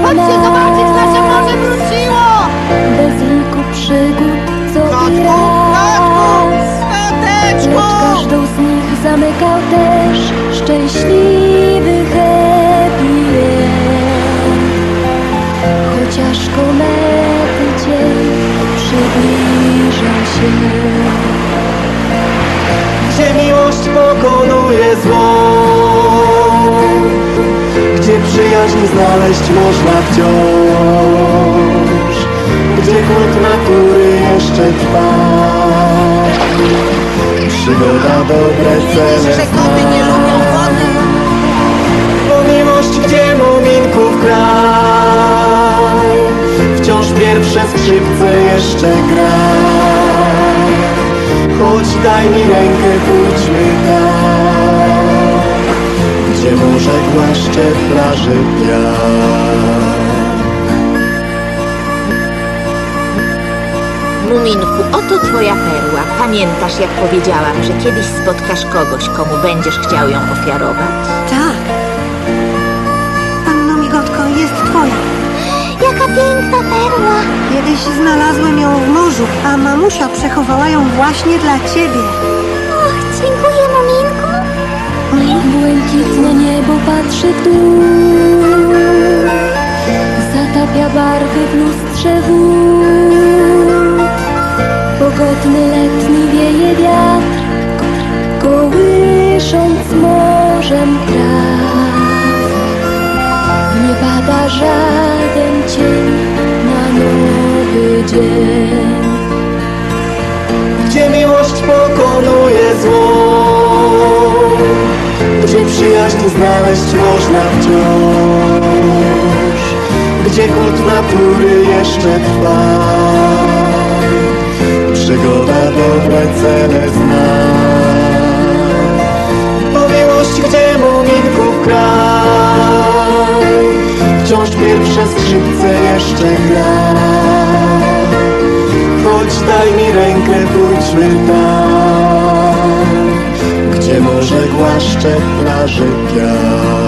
Chodźcie zobaczyć, nasze morze wróciło! Bez liku przygód co i raz Lecz każdą z nich zamykał też Szczęśliwy happy end. Chociaż komety dzień przybliża się. Gdzie miłość pokonuje zło przyjaźń znaleźć można wciąż Gdzie kult natury jeszcze trwa. Przygoda dobre cele że koty nie lubią wody. Miłość gdzie muminków kraj Wciąż pierwsze skrzypce jeszcze gra. Chodź daj mi rękę, pójdźmy tam Morze głaszcze plaży piach Muminku, oto twoja perła. Pamiętasz, jak powiedziałam, że kiedyś spotkasz kogoś, komu będziesz chciał ją ofiarować? Tak. Panno Migotko, jest twoja. Jaka piękna perła! Kiedyś znalazłem ją w morzu, a mamusia przechowała ją właśnie dla ciebie. Och, dziękuję, Pogodny letni wieje wiatr Kołysząc morzem traw Nie pada żaden cień na nowy dzień. Gdzie miłość pokonuje zło? Gdzie przyjaźń znaleźć można wciąż? Gdzie kult natury jeszcze trwa Przygoda dobre cele zna Bo miłość gdzie muminków kraj Wciąż pierwsze skrzypce jeszcze gra Chodź daj mi rękę, pójdźmy tam Gdzie morze głaszcze plaży piach